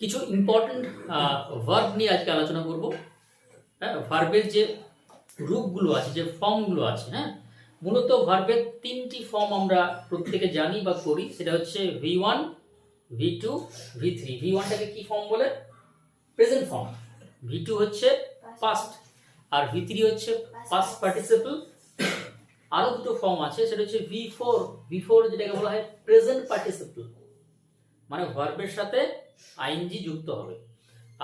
কিছু important verb নিয়ে আজকে আলোচনা করব। হ্যাঁ ভার্বের যে রূপগুলো আছে, যে ফর্মগুলো আছে হ্যাঁ মূলত ভার্বের তিনটি ফর্ম আমরা প্রত্যেকে জানি বা করি। সেটা হচ্ছে V one V two V three V ওয়ানটাকে কি ফর্ম বলে? প্রেজেন্ট ফর্ম ভি টু হচ্ছে পাস্ট আর ভি থ্রি হচ্ছে পাস্ট পার্টিসিপল আরও দুটো ফর্ম আছে, সেটা হচ্ছে ভি ফোর ভি ফোর যেটাকে বলা হয় প্রেজেন্ট পার্টিসিপল মানে ভার্বের সাথে আইএনজি যুক্ত হবে।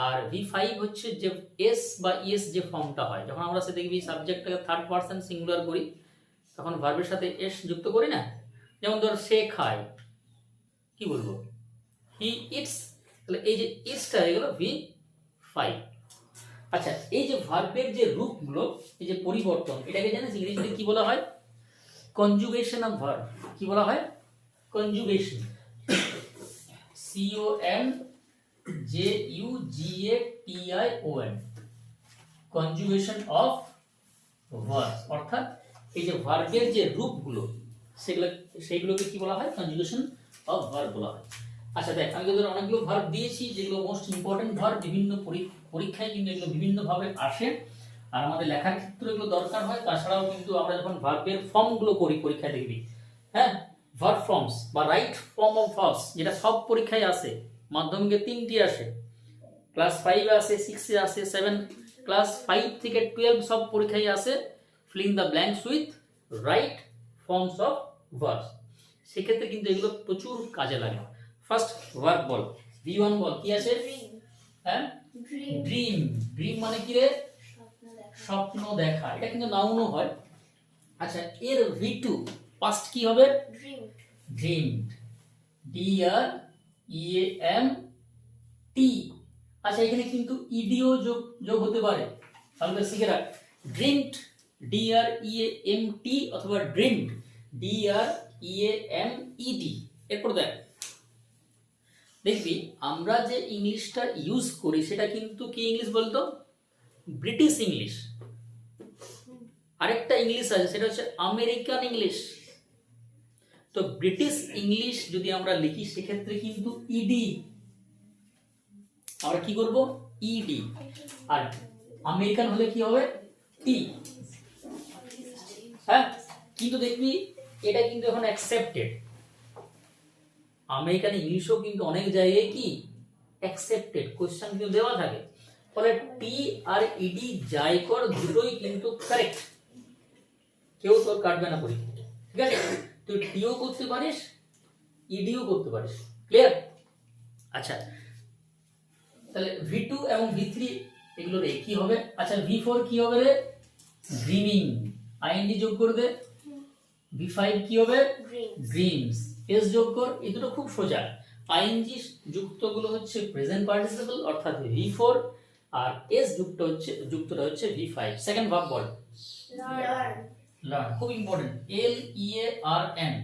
আর ভি ফাইভ হচ্ছে যে এস বা ইএস যে ফর্মটা হয়, যখন আমরা সে দেখবি সাবজেক্টটাকে থার্ড পার্সন সিঙ্গুলার করি, তখন ভার্বের সাথে এস যুক্ত করি না? যেমন ধর সে খায়, কি বলব? হি ইটস তাহলে এই যে ইটসটা হয়ে গেল ভি ফাইভ আচ্ছা এই যে ভার্বের যে রূপগুলো, এই যে পরিবর্তন, এটাকে জানিস ইংরেজিতে কি বলা হয়? কনজুগেশন অফ ভার্ব কি বলা হয়? Conjugation C O N J U G A T I O N conjugation of verb অর্থাৎ এই যে ভার্বের যে রূপগুলো, সেগুলো সেইগুলোকে কি বলা হয়? কনজুগেশন অফ ভার্ব বলা হয়। আচ্ছা দেখ, আমি তোদের অনেকগুলো ভার্ব দিয়েছি, যেগুলো মোস্ট ইম্পর্টেন্ট ভার্ব বিভিন্ন পরি- পরীক্ষায় কিন্তু এগুলো বিভিন্নভাবে আসে। আর আমাদের লেখার ক্ষেত্রে এগুলো দরকার হয়, তাছাড়াও কিন্তু আমরা যখন ভার্বের ফর্মগুলো করি, পরীক্ষায় দেখবি হ্যাঁ? ভার্ব ফর্মস বা রাইট ফর্ম অফ ভার্বস যেটা সব পরীক্ষায় আসে মাধ্যমিকে তিনটি আসে। ক্লাস ফাইভে আসে সিক্সে আসে সেভেন ক্লাস ফাইভ থেকে টুয়েলভ সব পরীক্ষায় আসে filling the blanks with right forms of verbs সেক্ষেত্রে কিন্তু এগুলো প্রচুর কাজে লাগে। ফার্স্ট ভার্ব বল ভি ওয়ান বল কি আছে? হ্যাঁ? ড্রিম ড্রিম মানে কি রে? স্বপ্ন দেখা। এটা কিন্তু নাউনও হয়। আচ্ছা এর ভি টু পাস্ট কি হবে? Dream dreamed D R E M T আচ্ছা এখানে কিন্তু ইডিও যোগ যোগ হতে পারে। তাহলে শিখে রাখ। Dreamed D R E M T অথবা dreamed D R E M E D এরপর দেখ। দেখবি আমরা যে ইংলিশটা ইউজ করি সেটা কিন্তু কি ইংলিশ বলতো? ব্রিটিশ ইংলিশ আরেকটা ইংলিশ আছে সেটা হচ্ছে আমেরিকান ইংলিশ তো ব্রিটিশ ইংলিশ যদি আমরা লিখি, সেক্ষেত্রে কিন্তু ইডি আমরা কি করব? ইডি আর আমেরিকান হলে কি হবে? টি হ্যাঁ? কিন্তু দেখবি? এটা কিন্তু এখন অ্যাকসেপ্টেড আমেরিকান ইংলিশও কিন্তু অনেক জায়গায় কি? অ্যাকসেপ্টেড কোশ্চেন কিন্তু দেওয়া থাকে। ফলে টি আর ইডি যাই কর, দুটোই কিন্তু কারেক্ট কেউ তোর কাটবে না পরীক্ষা ঠিক আছে? তুই টিও করতে পারিস ইডিও করতে পারিস। ক্লিয়ার আচ্ছা তাহলে ভি টু এবং ভি থ্রি এগুলো রে কি হবে? আচ্ছা ভি ফোর কি হবে রে? ড্রিমিং আইএনডি যোগ করে দে। ভি ফাইভ কি হবে? ড্রিমস এস যোগ কর এই দুটো খুব সোজা। আইএনজি যুক্তগুলো হচ্ছে প্রেজেন্ট পার্টিসিপল অর্থাৎ ভি ফোর আর এস যুক্ত হচ্ছে যুক্তটা হচ্ছে ভি ফাইভ সেকেন্ড ভাব বল। লার্ন খুব important L E A R N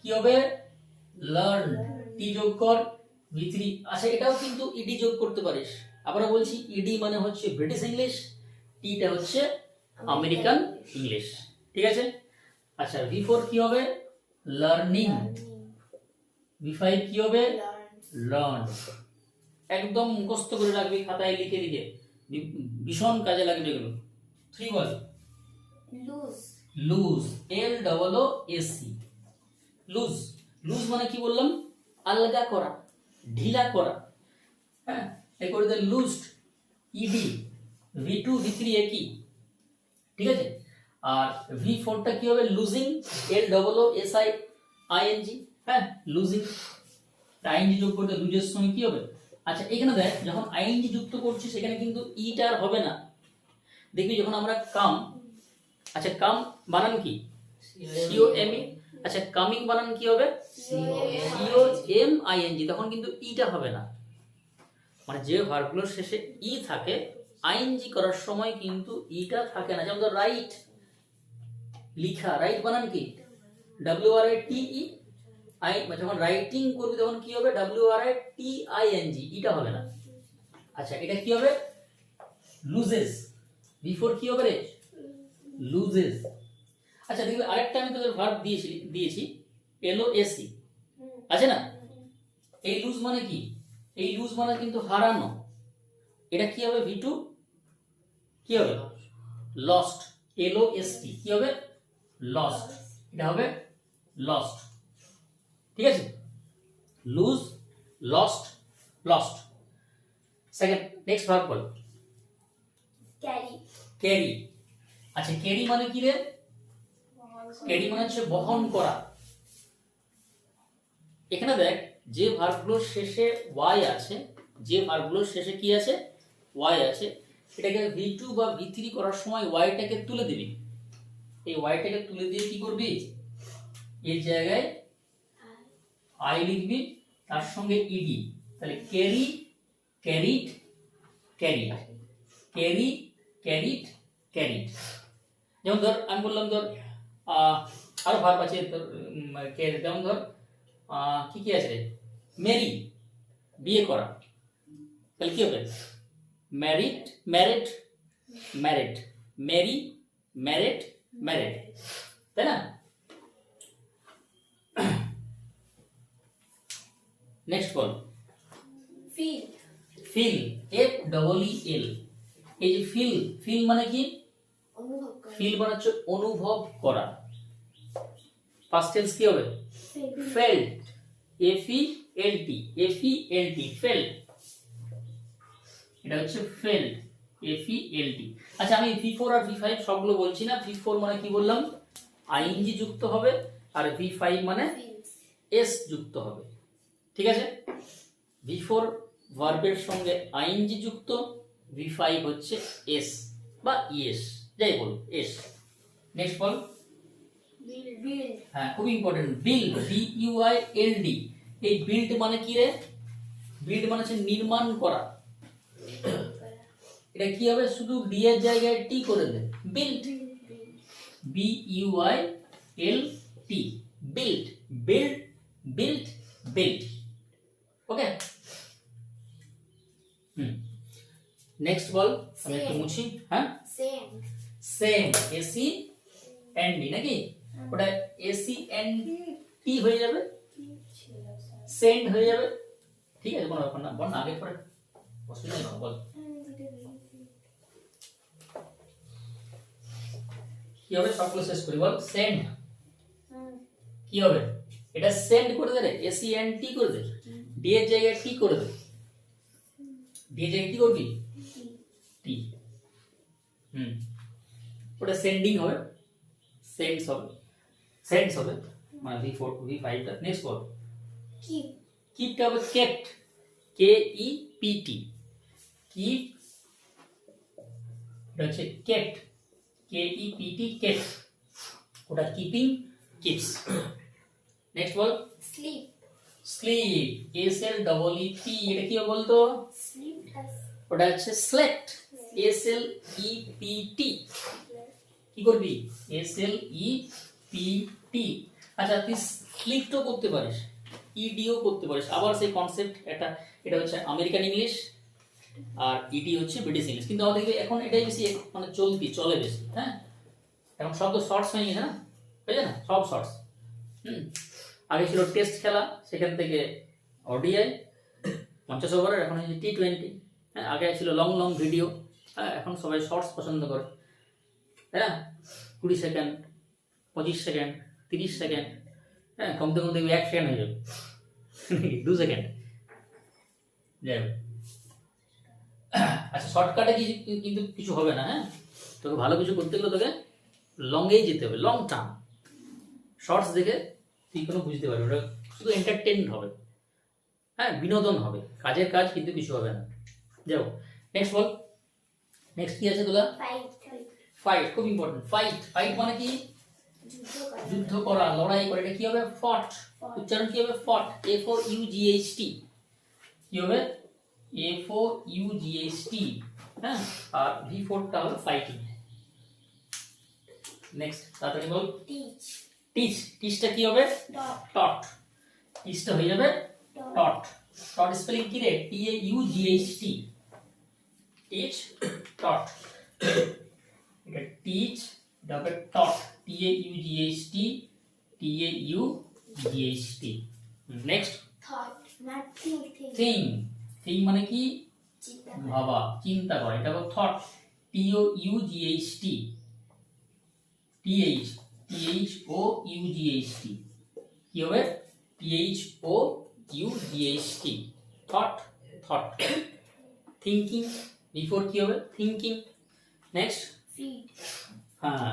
কি হবে? লার্ন টি যোগ কর ভি থ্রি আচ্ছা এটাও কিন্তু ইডি যোগ করতে পারিস। আবার বলছি ইডি মানে হচ্ছে ব্রিটিশ ইংলিশ টিটা হচ্ছে আমেরিকান ইংলিশ ঠিক আছে? আচ্ছা ভি ফোর কি হবে? লার্নিং ভি ফাইভ কি হবে? লার্ন একদম মুখস্থ করে রাখবি খাতায় লিখে লিখে ভীষণ কাজে লাগবে এগুলো। থ্রি বল। Loose loose L double O loose loose মানে কি বললাম? আলগা করা, ঢিলা করা। হ্যাঁ loosed E D V two V three একই ঠিক আছে? আর ভি ফোরটা হবে? Loosing L double O S I হ্যাঁ লুজিং করতে লুজের হবে? আচ্ছা এখানে দেখ, যখন আইএনজি যুক্ত করছি, সেখানে কিন্তু ইটা আর হবে না। দেখবি যখন আমরা কাম আচ্ছা কাম বানান কি? সিও এম ই আচ্ছা কামিং বানান কি হবে? C O M I N G তখন কিন্তু ইটা হবে না। মানে যে ভার্বগুলোর শেষে ই থাকে আইএনজি করার সময় কিন্তু ইটা থাকে না। যেমন রাইট লিখা রাইট বানান কি? W R I T E I যখন রাইটিং করবি তখন কি হবে? W R I T I N G ইটা হবে না। আচ্ছা এটা কি হবে? লুজেস বিফোর কি হবে রে? লুজেস আচ্ছা দেখবে আরেকটা আমি তোদের ভার্ব দিয়েছি দিয়েছি এল এসি আছে না? এই লুজ মানে কি? এই লুজ মানে কিন্তু হারানো। এটা কি হবে ভি টু কি হবে? লস্ট এলো এস কি হবে? লস্ট এটা হবে লস্ট ঠিক আছে? Lose lost lost second next verb বল। ক্যারি ক্যারি আচ্ছা ক্যারি মানে কি রে? ক্যারি মানে হচ্ছে বহন করা। এখানে দেখ, যে ভার্বগুলোর শেষে ওয়াই আছে, যে ভার্বগুলোর শেষে কি আছে? ওয়াই আছে। এটাকে ভি টু বা ভি থ্রি করার সময় ওয়াইটাকে তুলে দিবি। এই ওয়াইটাকে তুলে দিয়ে কি করবি? এর জায়গায় আই লিখবি, তার সঙ্গে ইডি তাহলে carry carried carried carry carried carried যেমন ধর আমি বললাম ধর আরও ভার্ব আছে তোর কে- যেমন ধর কি কি আছে? মেরি বিয়ে করা। তাহলে কি হবে? Married married married marry married married তাই না? নেক্সট বল। Feel feel F double E L এই যে ফিল ফিল মানে কি? ফিল মানে হচ্ছে অনুভব করা। ফার্স্ট টেন্স কি হবে? Feel felt F L T F L T felt এটা হচ্ছে ফেল্ট এফ এল টি আচ্ছা আমি ভি ফোর আর ভি ফাইভ সবগুলো বলছি না। ভি ফোর মানে কি বললাম? আইএনজি যুক্ত হবে আর ভি ফাইভ মানে এস যুক্ত হবে। ঠিক আছে? ভি ফোর ভার্বের সঙ্গে আইএনজি যুক্ত ভি ফাইভ হচ্ছে এস বা ইএস যাই বল এস। নেক্সট বল। Build build. হ্যাঁ খুব important build B U I L D এই বিল্ড মানে কি রে? বিল্ড মানে হচ্ছে নির্মাণ করা। এটা কি হবে? শুধু ডি এর জায়গায় টি করে দে। Build B U I L T build build build build okay hmm. Next বল আমি একটু. মুছি। হ্যাঁ? সেম সেম এসি এন্ড ডি নাকি? ওটা এসি এন্ড টি হয়ে যাবে? সেন্ড হয়ে যাবে? ঠিক আছে কোনো ব্যাপার না বল না আগে পরে। অসুবিধা নেই বল। কি হবে? সবগুলো শেষ করি বল। সেন্ড কি হবে? এটা সেন্ড করে দে এসি এন্ড টি করে দে ডি এর জায়গায় টি করে দে ডি এর জায়গায় কি করবি? টি হুম। ওটা সেন্ডিং হবে। সেন্ডস হবে। সেন্ডস হবে। মানে ভি ফোর ভি ফাইভটা নেক্সট বল কিপ কিপটা হবে kept K E P T keep এটা হচ্ছে kept K E P T kept ওটা কিপিং কিপস নেক্সট বল sleep sleep S L double E P এটা কি বলতো? স্লিপ ওটা হচ্ছে স্লেক্ট S L E P T কি করবি? এস এল ই পি টি আচ্ছা তুই স্লিপটাও করতে পারিস ইডিও করতে পারিস। আবার সেই কনসেপ্ট এটা এটা হচ্ছে আমেরিকান ইংলিশ আর ইডি হচ্ছে ব্রিটিশ ইংলিশ কিন্তু আমাদের এখন এটাই বেশি মানে চলতি, চলে বেশি হ্যাঁ? এখন সব তো শর্টস হয়ে? গেছে না? বুঝলে না সব শর্টস হুম। আগে ছিল টেস্ট খেলা, সেখান থেকে ওডিআই পঞ্চাশ ওভারের এখন হচ্ছে টি টোয়েন্টি হ্যাঁ আগে ছিল লং লং ভিডিও হ্যাঁ এখন সবাই শর্টস পছন্দ করে। না? কুড়ি সেকেন্ড পঁচিশ সেকেন্ড তিরিশ সেকেন্ড হ্যাঁ কমতে কমতে এক সেকেন্ড হয়ে যাবে। দু সেকেন্ড যাই। আচ্ছা শর্টকাটে কিন্তু কিছু হবে না হ্যাঁ? তোকে ভালো কিছু করতে গেলে তোকে লংয়েই যেতে হবে লং টার্ম শর্টস দেখে তুই কোনো বুঝতে পারবি ওটা শুধু এন্টারটেন হবে। হ্যাঁ বিনোদন হবে। কাজের কাজ কিন্তু কিছু হবে না। যাও নেক্সট বল। নেক্সট কি আছে তোলা? ফাইট খুব ইম্পর্টেন্ট ফাইট ফাইট মানে কি? যুদ্ধ করা লড়াই করা এটা কি হবে? ফট উচ্চারণ কি হবে? Fought A four U G H T কি হবে? A four U G H T হ্যাঁ? আর ভি ফোরটা হবে ফাইটিং নেক্সট তাড়াতাড়ি বল। টিচ টিচ টিচটা কি হবে? টট টিচটা হয়ে যাবে? টট টট স্পেলিং কি রে? T A U G H T teach taught এটা টিচ এটা হবে taught T A U G H T T A U G H T next thought nothing thing thing think মানে কি? চিন্তা করা ভাবা চিন্তা করা। এটা হলো thought T O U G H T T H T H O U G H T কি হবে? T H O U G H T thought thought thinking before কি হবে? থিঙ্কিং নেক্সট ফিড হ্যাঁ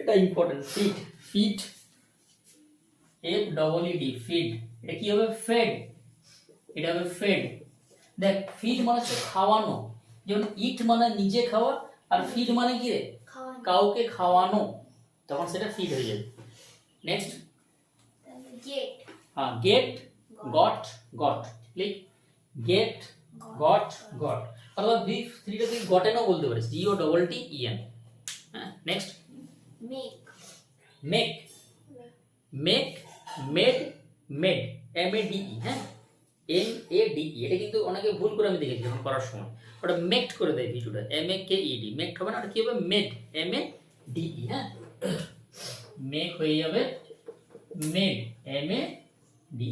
এটা important feed feed F double D feed এটা কি হবে? Fade এটা হবে ফেড দেখ ফিড মানে হচ্ছে খাওয়ানো। যেমন ইট মানে নিজে খাওয়া আর ফিড মানে কি রে? কাউকে খাওয়ানো। তখন সেটা ফিড হয়ে যাবে। নেক্সট গেট হ্যাঁ গেট গট গট লিখ গেট গট গট অথবা বি থ্রিটা তুই গটেনও বলতে পারিস। G O double T E N হ্যাঁ next make make make made made M A D E হ্যাঁ? এম এ ডি ই এটা কিন্তু অনেকে ভুল করে আমি দেখেছি যখন করার সময়। ওটা মেকড করে দেয় ভিডিওটা। M A K E D মেকড হবে না ওটা কি হবে? Made M A D E হ্যাঁ? মেক হয়ে যাবে মেড এম এ ডি